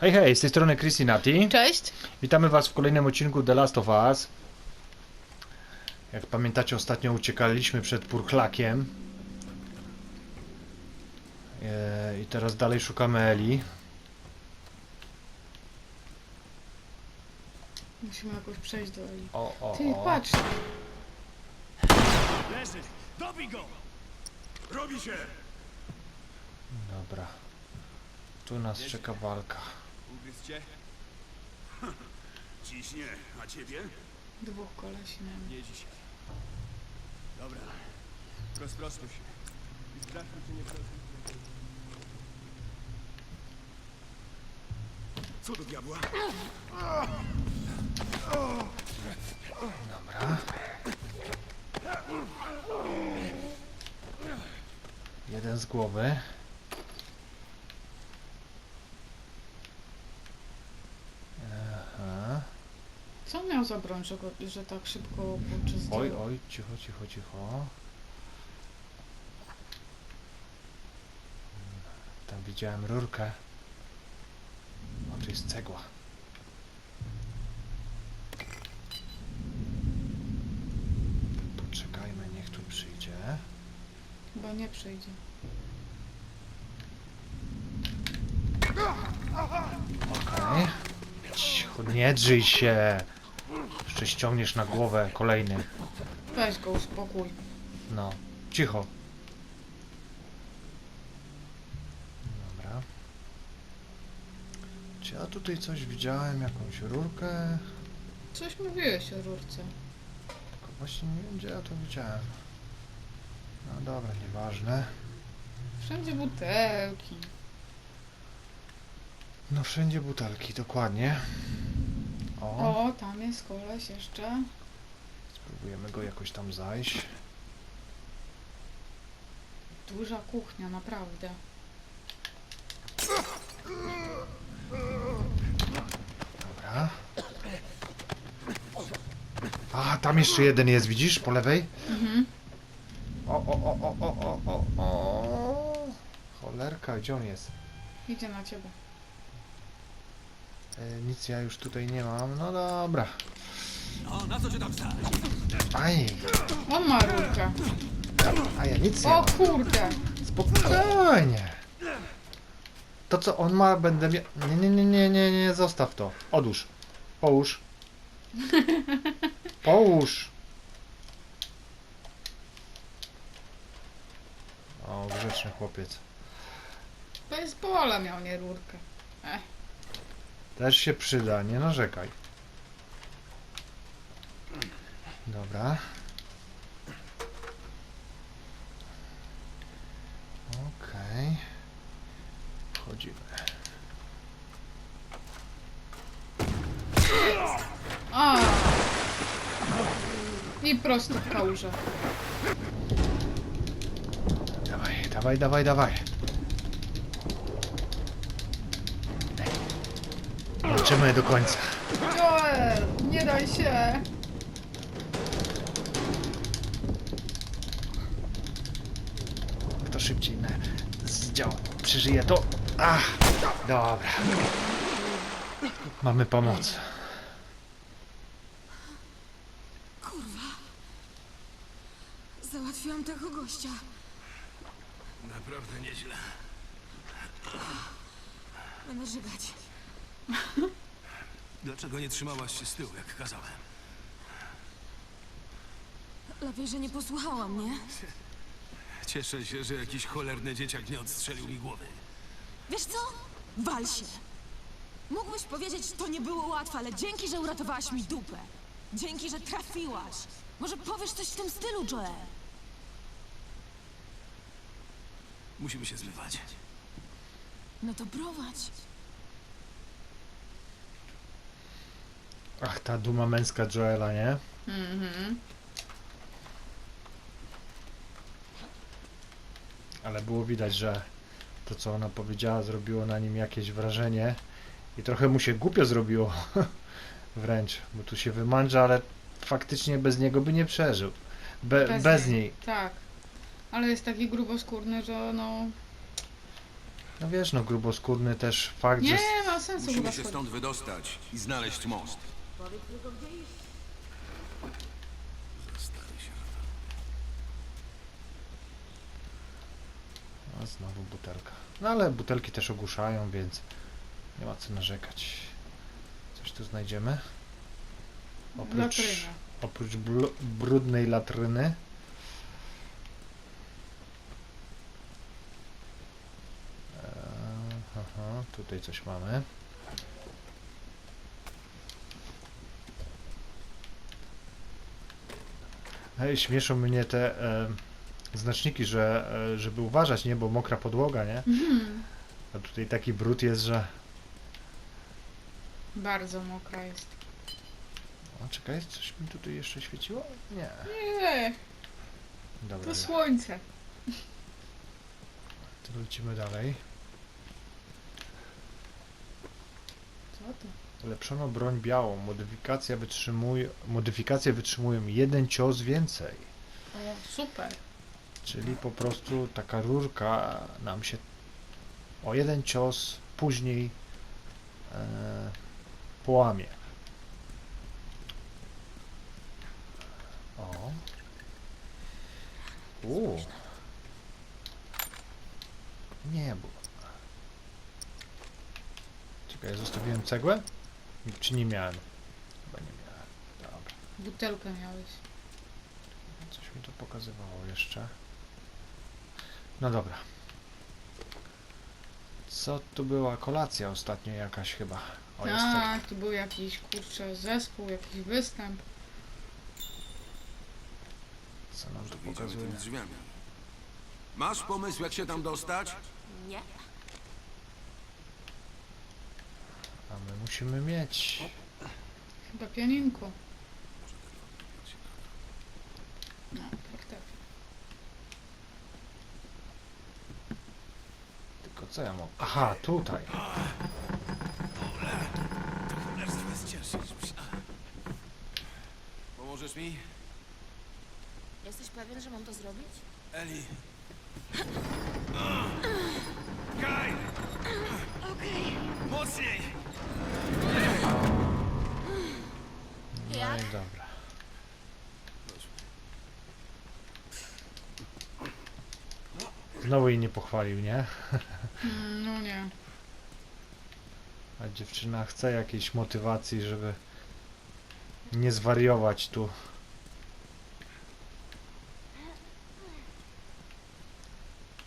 Hej, hej, z tej strony Christinati. Cześć. Witamy Was w kolejnym odcinku The Last of Us. Jak pamiętacie, ostatnio uciekaliśmy przed Purchlakiem. E, I teraz dalej szukamy Eli. Musimy jakoś przejść do Eli. O, o, Ty, o. patrz. Leży! Dobij go! Robi się! Dobra. Tu nas czeka walka. Ugryzł cię? Dziś nie, a ciebie? Dwóch kolesi na mnie. Nie dzisiaj. Dobra. Rozproszmy się. I sprawdźmy, czy nie prosi. Co do diabła? Dobra. Jeden z głowy. Aha. Miał za broń, że, go, że tak szybko zdjął? Oj, oj, cicho, cicho, cicho. Tam widziałem rurkę. O, tu jest cegła. Poczekajmy, niech tu przyjdzie. Chyba nie przyjdzie. Okej. Cicho, nie drzyj się. Jeszcze ściągniesz na głowę kolejny. Weź go, uspokój. No, cicho. Dobra. Czy ja tutaj coś widziałem? Jakąś rurkę? Coś mówiłeś o rurce. Tylko właśnie nie wiem, gdzie ja to widziałem. No dobra, nieważne. Wszędzie butelki. No wszędzie butelki, dokładnie. O, O, tam jest koleś jeszcze. spróbujemy go jakoś tam zajść. Duża kuchnia, naprawdę. Dobra. A, tam jeszcze jeden jest, widzisz? Po lewej? Mhm. O, o, o, o, o, o, o, o. Cholerka, gdzie on jest? Idzie na ciebie. E, nic ja już tutaj nie mam. No dobra. No, na co cię tam stać? Aj, On ma rurkę. a ja nic nie O mam. kurde. Spokojnie. To co on ma, będę miał... Nie, nie, nie, nie, nie, nie, zostaw to. Odłóż. Połóż. Połóż. O, grzeczny chłopiec. To jest pola miał, nie rurkę. Też się przyda, nie narzekaj. Dobra. Okej. Wchodzimy. A. I prosto w kałużę. Dawaj, dawaj, dawaj, dawaj. Walczymy do końca. Joel, nie daj się. Kto szybciej na zdziała, przeżyje to. Ach, dobra. Mamy pomoc. Załatwiłam tego gościa. Naprawdę nieźle. Będę żygać. Dlaczego nie trzymałaś się z tyłu, jak kazałem? Lepiej, że nie posłuchała mnie. Cieszę się, że jakiś cholerny dzieciak nie odstrzelił mi głowy. Wiesz co? Wal się. Mógłbyś powiedzieć, to nie było łatwe, ale dzięki, że uratowałaś mi dupę. Dzięki, że trafiłaś. Może powiesz coś w tym stylu, Joel? Musimy się zmywać. No to prowadź. Ach, ta duma męska Joela, nie? Mhm. Ale było widać, że to co ona powiedziała zrobiło na nim jakieś wrażenie i trochę mu się głupio zrobiło wręcz, bo tu się wymandrza, ale faktycznie bez niego by nie przeżył. Be, bez, Bez niej. Tak. Ale jest taki gruboskórny, że no... No wiesz, no gruboskórny też fakt, że... Nie ma sensu Musimy chyba się stąd wydostać i znaleźć most. Zastawię się na to. A znowu butelka. No ale butelki też ogłuszają, więc nie ma co narzekać. Coś tu znajdziemy? Oprócz, Latryna. oprócz blu- brudnej latryny. Eee, Aha, tutaj coś mamy. Śmieszą mnie te e, znaczniki, że e, żeby uważać, nie, bo mokra podłoga, nie? Mhm. A tutaj taki brud jest, że... Bardzo mokra jest. O, czekaj, coś mi tutaj jeszcze świeciło? Nie. Nie, Dobra, to słońce. to lecimy dalej. Co to? Ulepszono broń białą. Modyfikacja wytrzymuje, modyfikacje wytrzymują jeden cios więcej. O, super. Czyli po prostu taka rurka nam się o jeden cios później e, połamie. O. U. Nie, bo... Czekaj, zostawiłem cegłę? Czy nie miałem? Chyba nie miałem. Dobra. Butelkę miałeś. Coś mi to pokazywało jeszcze. No dobra. Co tu była kolacja ostatnio jakaś chyba? O, jest tak. Tak, tu był jakiś kurczę zespół, jakiś występ. Co nam tu pokazuje? tymi drzwiami. Masz pomysł, jak się tam dostać? Nie. A my musimy mieć. Chyba pianinko. No, tak, tak. Tylko co ja mogę? Aha, tutaj. Pomożesz mi? Jesteś pewien, że mam to zrobić? Eli. Kaj! Mocniej! No i dobra. Znowu jej nie pochwalił, nie? Mm, No nie. A dziewczyna chce jakiejś motywacji, żeby nie zwariować tu.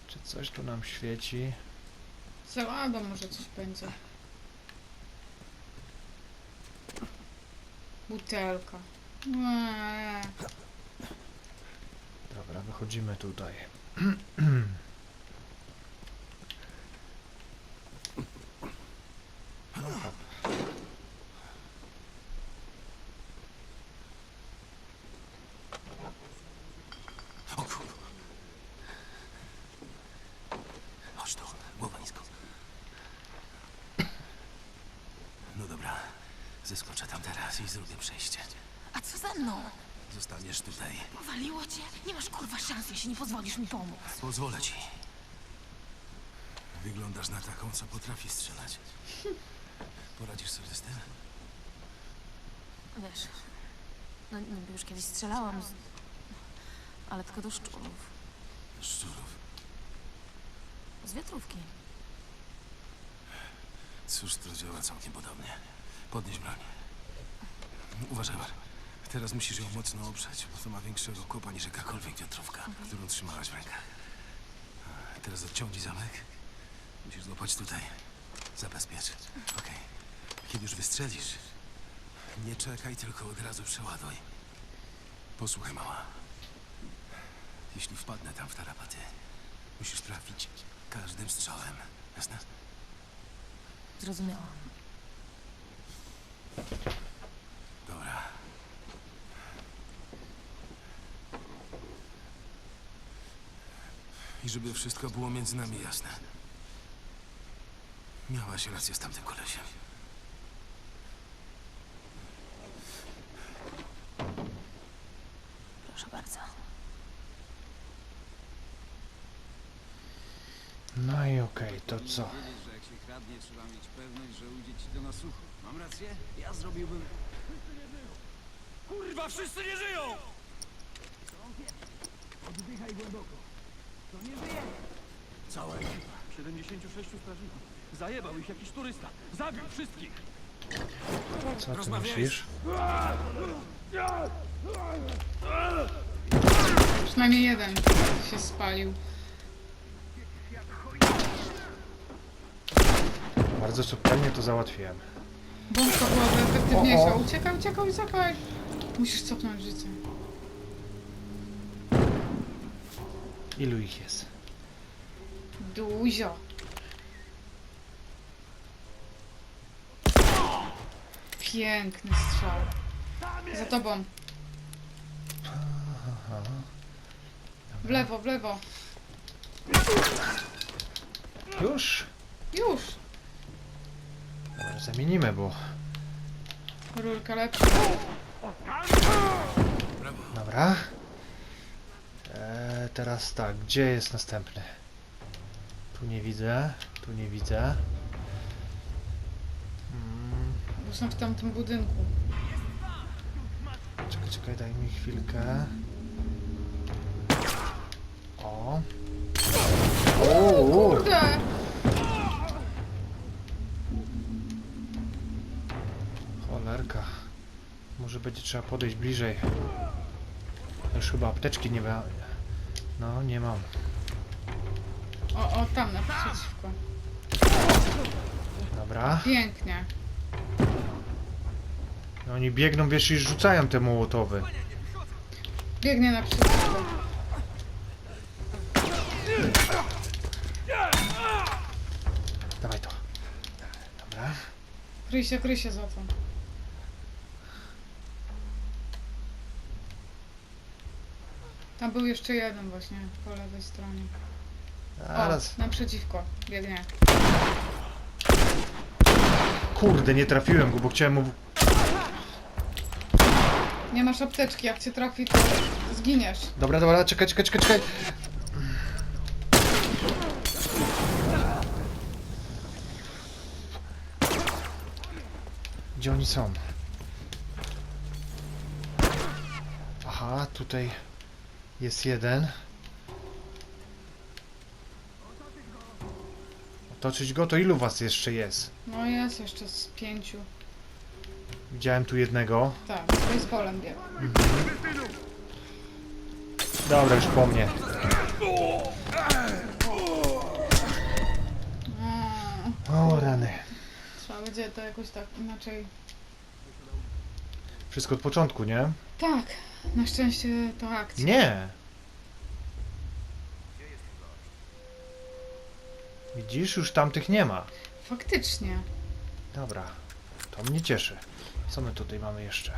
Czy coś tu nam świeci? Za łago może coś będzie. Butelka. Eee. Dobra, wychodzimy tutaj. No, hop. O kur... Chodź tu, głowa nisko. No dobra, zeskoczę tam teraz i zrobię przejście. A co ze mną? Zostaniesz tutaj. Powaliło cię? Nie masz kurwa szans, jeśli nie pozwolisz mi pomóc. Pozwolę ci. Wyglądasz na taką, co potrafi strzelać. Poradzisz sobie z tym? Wiesz, no niby już kiedyś strzelałam, z... ale tylko do szczurów. Szczurów. Z wiatrówki. Cóż, to działa całkiem podobnie. Podnieś broń. Uważaj, Bar. Teraz musisz ją mocno oprzeć, bo to ma większego kopa niż jakakolwiek wiatrówka, którą trzymałaś w rękach. A, Teraz odciągnij zamek. Musisz złapać tutaj. Zabezpiecz. Okej. Kiedy już wystrzelisz, nie czekaj, tylko od razu przeładuj. Posłuchaj, mała. Jeśli wpadnę tam w tarapaty, musisz trafić każdym strzałem. Jasne? Zrozumiałam. Dobra. I żeby wszystko było między nami jasne. Miałaś rację z tamtym kolesiem. Proszę bardzo. No i okej, to co? Kradnie, trzeba mieć pewność, że ujdzie ci to na sucho. Mam rację? Ja zrobiłbym... Kurwa, wszyscy nie żyją! Cała ekipa. 76 strażników. Zajebał ich jakiś turysta. Zabił wszystkich. Co ty myślisz? Przynajmniej jeden się spalił. Bardzo subtelnie to załatwiłem. Bombka byłaby efektywniejsza. O, o. Uciekaj, uciekaj, uciekaj. Musisz cofnąć życie. Ilu ich jest? Dużo. Piękny strzał. Za tobą. W lewo, w lewo. Już? Już. Zamienimy, bo... Rurka lepsza. Dobra. Eee, teraz tak, gdzie jest następny? Tu nie widzę, tu nie widzę. Mm, Bo są w tamtym budynku. czekaj, czekaj, daj mi chwilkę. O. O, o. Kurde! Będzie trzeba podejść bliżej. Już chyba apteczki nie ma. No, nie mam. O, o, tam naprzeciwko. Dobra. Pięknie. No, oni biegną, wiesz, i rzucają te mołotowy. Biegnie naprzeciwko. Dawaj to. Dobra. Kryj się, kryj się za to. Tam był jeszcze jeden właśnie po lewej stronie. Zaraz. O, naprzeciwko. Biegnie. Kurde, nie trafiłem go, bo chciałem mu... Nie masz apteczki, jak cię trafi, to zginiesz. Dobra, dobra, czekaj, czekaj, czekaj, czekaj. Gdzie oni są? Aha, tutaj jest jeden. Otoczyć go? To ilu was jeszcze jest? No jest jeszcze z pięciu. Widziałem tu jednego. Tak, z baseballem biegł. Dobra, już po mnie. Mm, O, rany. Trzeba będzie to jakoś tak inaczej. Wszystko od początku, nie? Tak, na szczęście to akcja. Nie. Widzisz, już tamtych nie ma. Faktycznie. Dobra, to mnie cieszy. Co my tutaj mamy jeszcze?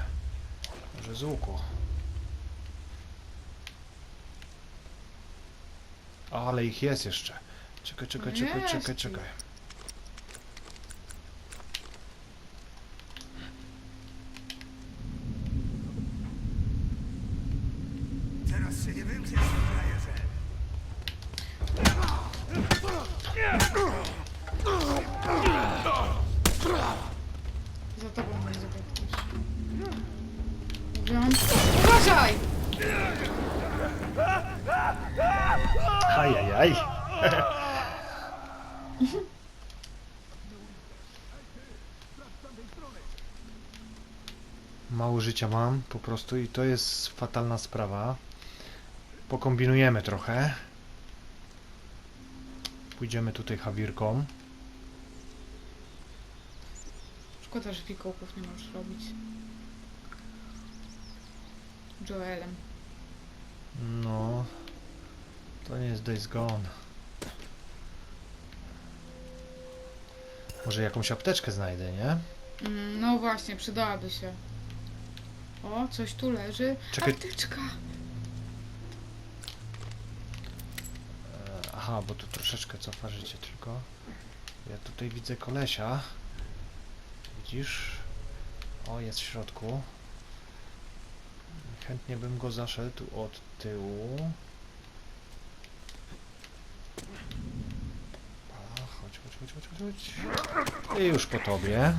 Może z łuku. Ale ich jest jeszcze. Czekaj, czekaj, czekaj, Jest czekaj, czekaj. Za tobą będzie ktoś. Mówiłam. Uważaj! Ajajaj. Mało życia mam po prostu i to jest fatalna sprawa. Pokombinujemy trochę. Pójdziemy tutaj hawirką. Szkoda, że fikołków nie możesz robić. Joelem. No, to nie jest Days Gone. Może jakąś apteczkę znajdę, nie? Mm, no właśnie, przydałaby się. O, coś tu leży. Czekaj. Apteczka! Aha, bo tu troszeczkę cofa życie tylko. Ja tutaj widzę kolesia. Widzisz? O, jest w środku. Chętnie bym go zaszedł od tyłu. chodź, chodź, chodź, chodź. I już po tobie.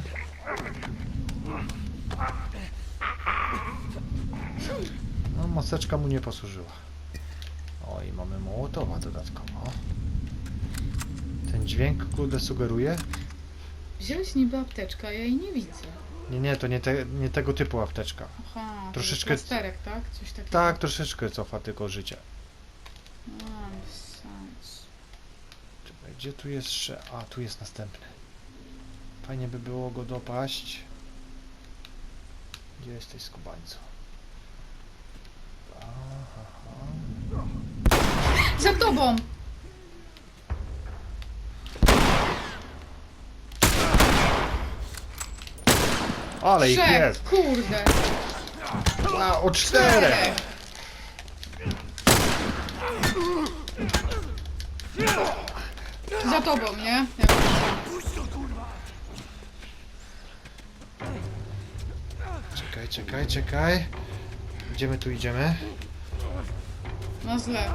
No, maseczka mu nie posłużyła. O, i mamy Mołotowa dodatkowo. Ten dźwięk, kurde, sugeruje? Wziąłeś niby apteczkę, a ja jej nie widzę. Nie, nie, to nie, te, nie tego typu apteczka. Aha, to Troszeczkę- jest plasterek, tak? Coś takiego. Tak, troszeczkę cofa tylko życie. Bez sensu. Czekaj, gdzie tu jest jeszcze? A, tu jest następny. Fajnie by było go dopaść. Gdzie jesteś, skubańcu? Aha. Za tobą! Ale ich Trzech! jest! Kurde! A, o czterech! Za tobą, nie? Ja Czekaj, czekaj, czekaj. Gdzie my tu idziemy? Na zle.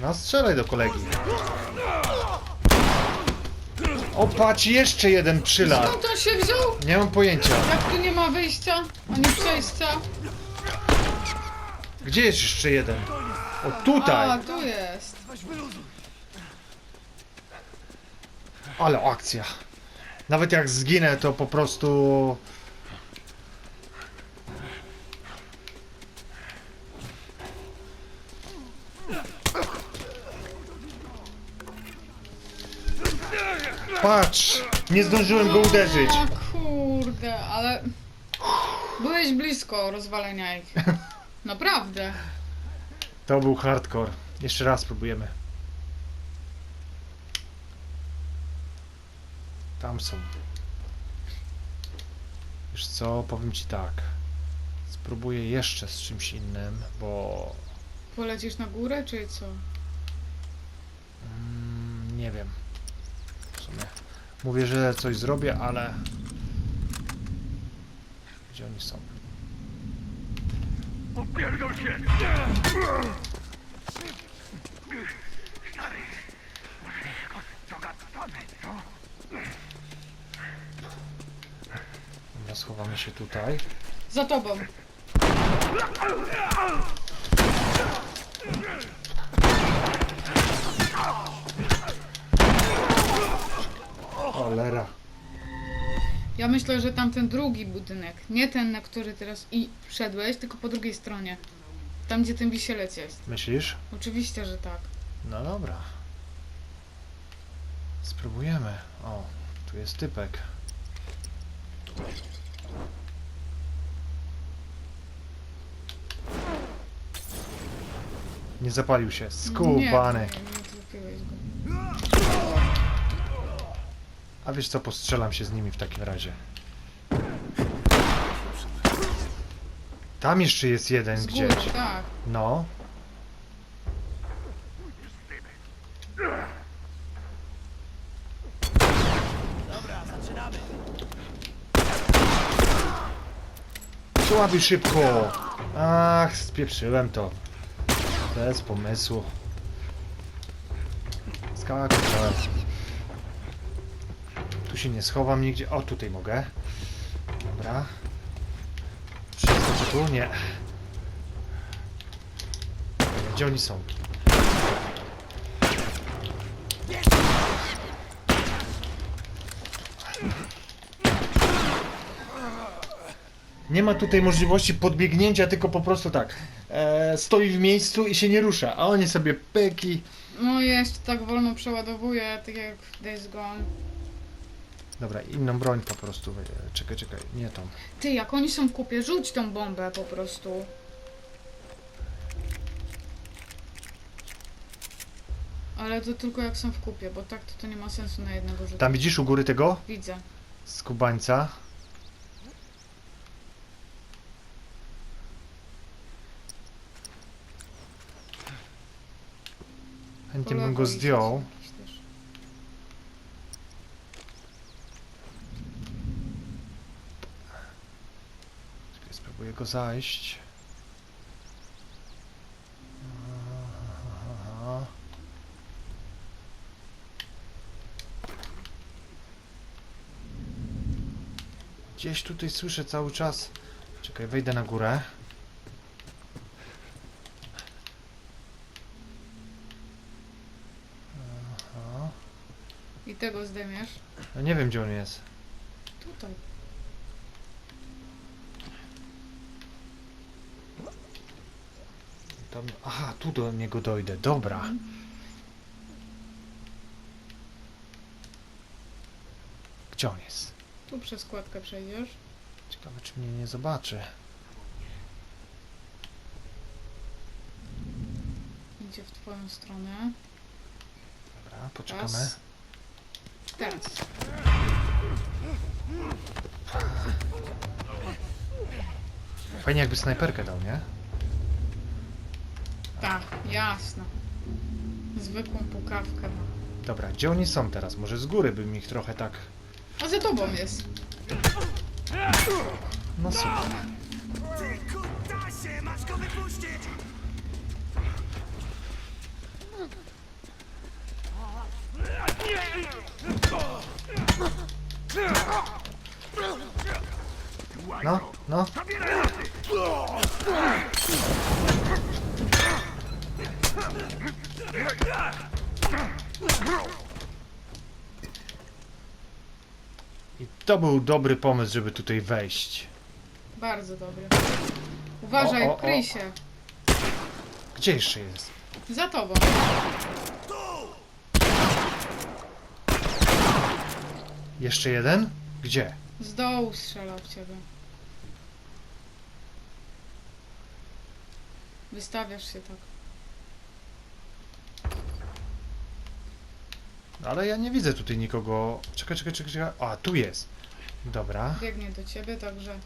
No strzelaj do kolegi. O patrz, jeszcze jeden przylar. Skąd on się wziął? Nie mam pojęcia. Jak tu nie ma wyjścia, ani przejścia? Gdzie jest jeszcze jeden? O tutaj! A, tu jest. Ale akcja. Nawet jak zginę, to po prostu... Patrz! Nie zdążyłem go uderzyć. O kurde, ale... Byłeś blisko rozwalenia ich. Naprawdę. To był hardcore. Jeszcze raz spróbujemy. Tam są. Wiesz co, powiem ci tak. Spróbuję jeszcze z czymś innym, bo Polecisz na górę, czy co? mm, nie wiem. Sumie mówię, że coś zrobię, ale gdzie oni są? Dobra, schowamy się tutaj. Za tobą. Cholera. Ja myślę, że tamten drugi budynek, nie ten, na który teraz i wszedłeś, tylko po drugiej stronie. Tam, gdzie ten wisielec jest. Myślisz? Oczywiście, że tak. No dobra. Spróbujemy. O, tu jest typek. Nie zapalił się. Skubany. Nie, nie, nie A wiesz co, postrzelam się z nimi w takim razie. Tam jeszcze jest jeden Z góry, gdzieś. tak. No. Słaby szybko. Ach, spieprzyłem to. Bez pomysłu. Skakałem. Się nie schowam nigdzie. O, tutaj mogę. Dobra. Przeskoczę tu? Nie. Gdzie oni są? Nie ma tutaj możliwości podbiegnięcia, tylko po prostu tak. E, stoi w miejscu i się nie rusza, a oni sobie pyki. No jeszcze tak wolno przeładowuje, tak jak Days Gone. Dobra, inną broń po prostu. E, Czekaj, czekaj, nie tą. Ty, jak oni są w kupie, rzuć tą bombę po prostu. Ale to tylko jak są w kupie, bo tak to, to nie ma sensu na jednego rzutu. Tam widzisz u góry tego Widzę. skubańca? Chętnie bym go zdjął. Spróbuję go zajść. Gdzieś tutaj słyszę cały czas. Czekaj, wejdę na górę. Aha. I tego zdejmiesz? Ja nie wiem, gdzie on jest. Tutaj. Tam, aha, tu do niego dojdę. Dobra. Gdzie on jest? Tu przez kładkę przejdziesz. Ciekawe, czy mnie nie zobaczy. Idzie w twoją stronę. Dobra, poczekamy. Raz. Teraz. Fajnie jakby snajperkę dał, nie? Tak, jasno. Zwykłą pukawkę ma. Dobra, gdzie oni są teraz? Może z góry bym ich trochę tak... A za tobą jest. No super. Ty kutasie, masz go wypuścić! No, no. I to był dobry pomysł, żeby tutaj wejść. Bardzo dobry. Uważaj, O, o, o. kryj się. Gdzie jeszcze jest? Za tobą. Jeszcze jeden? Gdzie? Z dołu strzelał w ciebie. Wystawiasz się tak. Ale ja nie widzę tutaj nikogo. Czekaj, czekaj, czekaj, czekaj. A, tu jest. Dobra. Biegnie do ciebie, także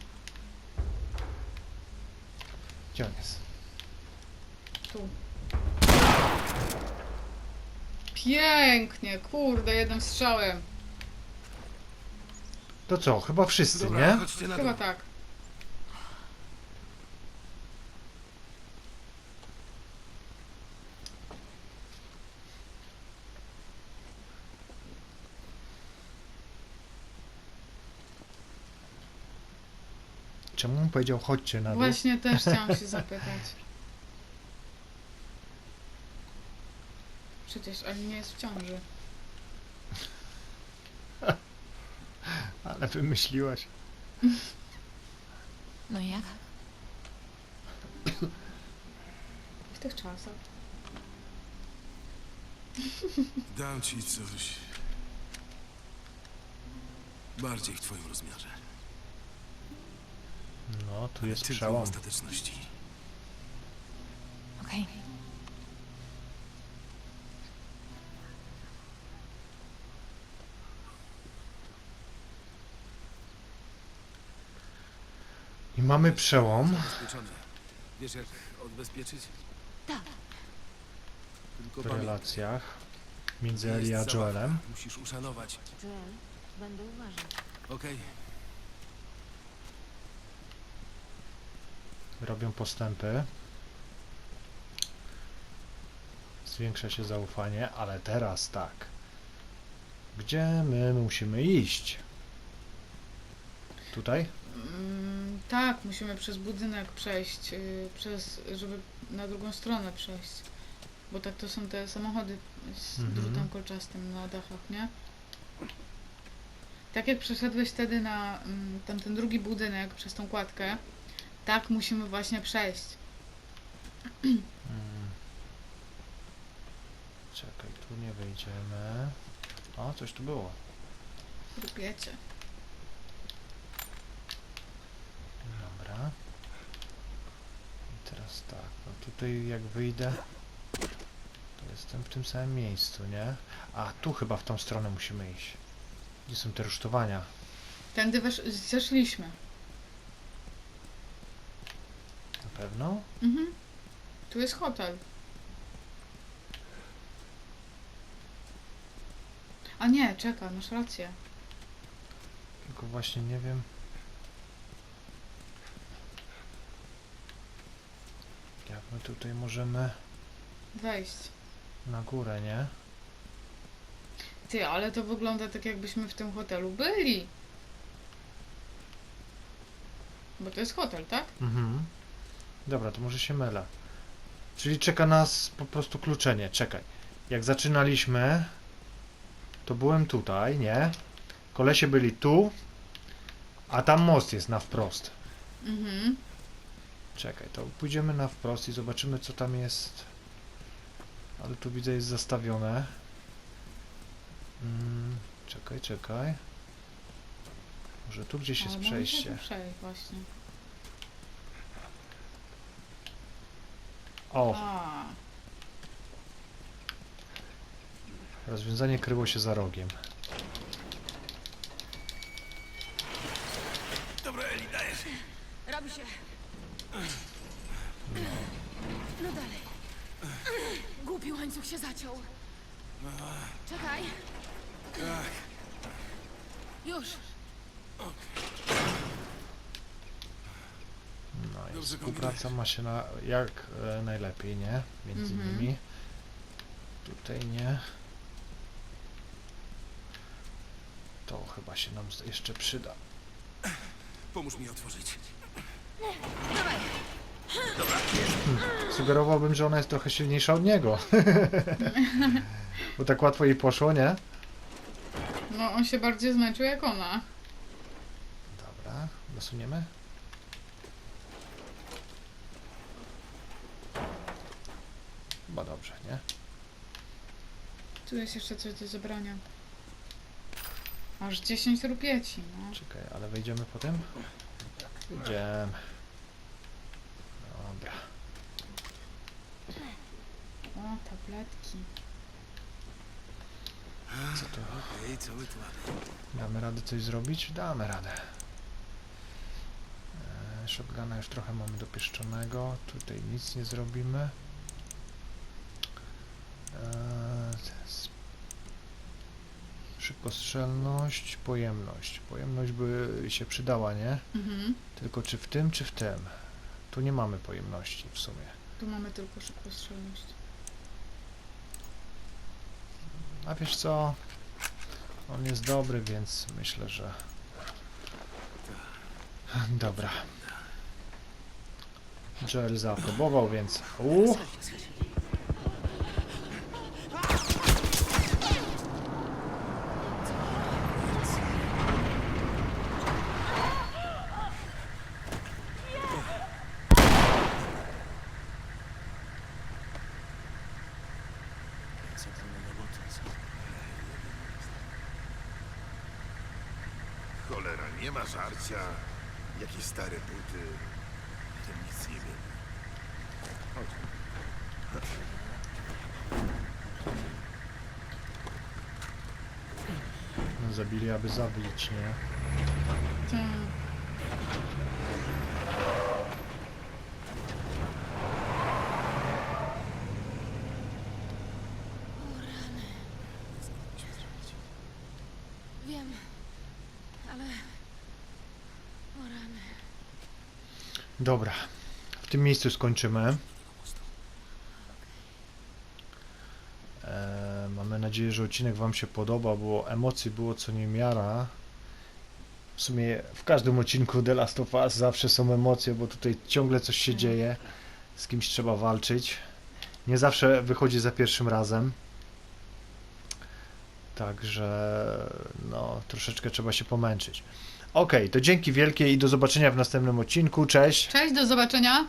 Gdzie on jest? tu. Pięknie, kurde, jednym strzałem. To co? Chyba wszyscy, Dobra, nie? chodźcie na Chyba dół. tak. Czemu on powiedział chodźcie na dół? Właśnie też chciałam się zapytać. Przecież Ali nie jest w ciąży. Ale wymyśliłaś. No jak? W tych czasach. Dam ci coś. Bardziej w twoim rozmiarze. No, tu jest Tylko przełom. ostateczności. Okej. I mamy przełom. Zabezpieczone. Wiesz jak odbezpieczyć? Tak. Tylko w pamiętaj, relacjach między Eli a. Joelem. Musisz uszanować. Joel, będę uważać. Okej. Robią postępy. Zwiększa się zaufanie, ale teraz tak. Gdzie my musimy iść? Tutaj? Mm, tak, musimy przez budynek przejść, yy, przez, żeby na drugą stronę przejść. Bo tak to są te samochody z Mhm. drutem kolczastym na dachach, nie? Tak jak przeszedłeś wtedy na mm, tamten drugi budynek przez tą kładkę, tak musimy właśnie przejść. Mm. Czekaj, tu nie wejdziemy. O, coś tu było. Rupiecie. Dobra. I teraz tak, no tutaj jak wyjdę, to jestem w tym samym miejscu, nie? A, tu chyba w tą stronę musimy iść. Gdzie są te rusztowania? Tędy wesz- zeszliśmy. Na pewno? Mhm. Tu jest hotel. A nie, czekaj, masz rację. Tylko właśnie nie wiem. Jak my tutaj możemy Wejść. na górę, nie? Ty, ale to wygląda tak jakbyśmy w tym hotelu byli. Bo to jest hotel, tak? Mhm. Dobra, to może się mylę. Czyli czeka nas po prostu kluczenie. Czekaj. Jak zaczynaliśmy, to byłem tutaj, nie? Kolesie byli tu, a tam most jest na wprost. Mhm. Czekaj, to pójdziemy na wprost i zobaczymy co tam jest. Ale tu widzę jest zastawione. Mm, czekaj, czekaj. Może tu gdzieś jest przejście. tu przejść właśnie. O, rozwiązanie kryło się za rogiem. Dobra, Eli, dajesz. Robi się. No dalej. Głupi łańcuch się zaciął. Czekaj. Już. No i Dobrze współpraca ma się na, jak e, najlepiej, nie? Między Mhm. innymi. Tutaj nie. To chyba się nam z- jeszcze przyda. Pomóż mi otworzyć. Sugerowałbym, że ona jest trochę silniejsza od niego. Bo tak łatwo jej poszło, nie? no on się bardziej zmęczył jak ona. Dobra, dosuniemy. Chyba dobrze, nie? Tu jest jeszcze coś do zebrania. Aż 10 rupieci, no. Czekaj, ale wejdziemy po tym? Idziemy. Dobra. O, tabletki. Co to? Okej, co my tu mamy? Damy radę coś zrobić? Damy radę. E, Shotguna już trochę mamy dopieszczonego. Tutaj nic nie zrobimy. E, Szybkostrzelność, pojemność. Pojemność by się przydała, nie? Mhm. Tylko czy w tym, czy w tym? Tu nie mamy pojemności w sumie. Tu mamy tylko szybkostrzelność. A wiesz co? On jest dobry, więc myślę, że... Dobra. Joel zaaprobował, więc... U! Co tam na robotę, co? Cholera, nie ma żarcia. Jakieś stare buty. To nic nie wiem. No, zabili, aby zabić, nie? Wiem. Ale... O rany. Dobra. W tym miejscu skończymy. E, mamy nadzieję, że odcinek Wam się podoba, bo emocji było co niemiara. W sumie w każdym odcinku The Last of Us zawsze są emocje, bo tutaj ciągle coś się dzieje. Z kimś trzeba walczyć. Nie zawsze wychodzi za pierwszym razem. Także no, troszeczkę trzeba się pomęczyć. Okej, to dzięki wielkie i do zobaczenia w następnym odcinku. Cześć! Cześć, do zobaczenia.